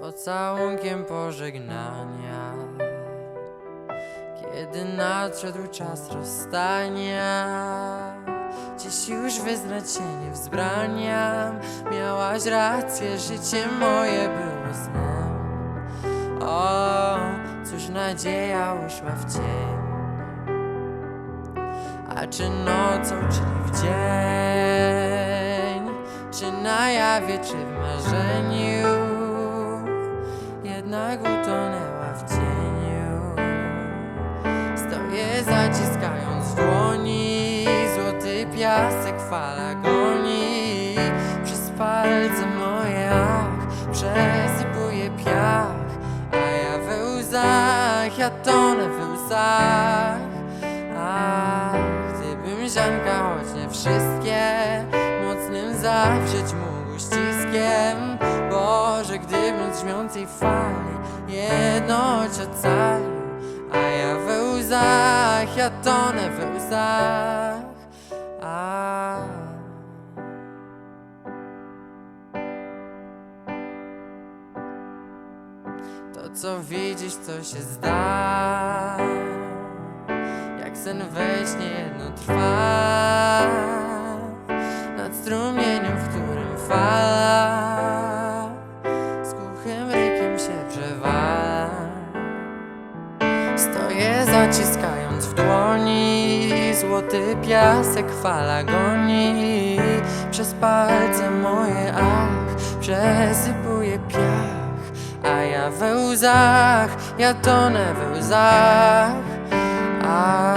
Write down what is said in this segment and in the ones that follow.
pocałunkiem pożegnania. Kiedy nadszedł czas rozstania, dziś już wyznać się nie wzbraniam. Miałaś rację, życie moje było snem. O, cóż nadzieja uszła w cień. A czy nocą, czyli w dzień, czy na jawie, czy w marzeniu, jednak utonęła w cieniu. Stoję zaciskając dłoni, złoty piasek fala goni. Przez palce moje ach przesypuje piach, a ja we łzach, ja tonę we łzach. Ach, gdybym ziarnka, choć nie wszystkie Mocnym zawrzeć mógł ściskiem grzmiącej fali Jedno choć ocalił A ja we łzach, ja tonę we łzach. Ach. To co widzisz, co się zda. Jak sen we śnie jedno trwa. Nad strumieniem, w którym Stoję zaciskając w dłoni. Złoty piasek fala goni. Przez palce moje ach Przesypuje piach. A ja we łzach Ja tonę we łzach. A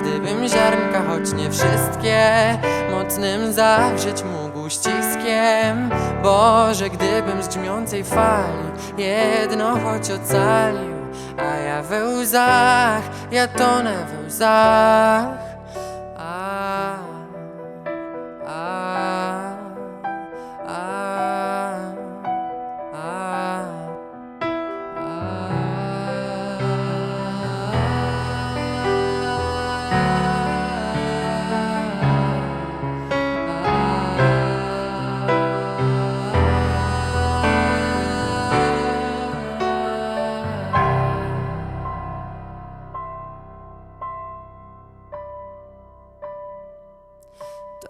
gdybym ziarnka, choć nie wszystkie Mocnym zawrzeć mógł ściskiem Boże, gdybym z grzmiącej fali Jedno choć ocalił A ja we łzach, ja tonę we łzach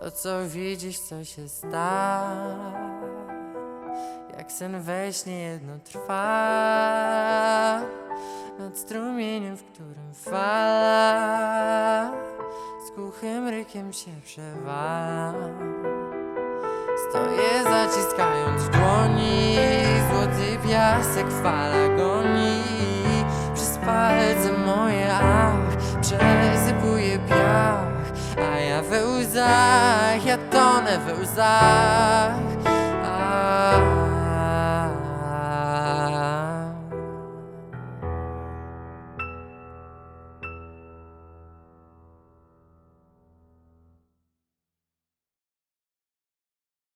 To co widzisz, co się stało Jak sen we śnie jedno trwa. Nad strumieniem, w którym fala. Z głuchym rykiem się przewala. Stoję zaciskając dłoni. Złoty piasek fala goni. Przez palce moje ach Przesypuje piach אַוועז איך האט נאווז אַ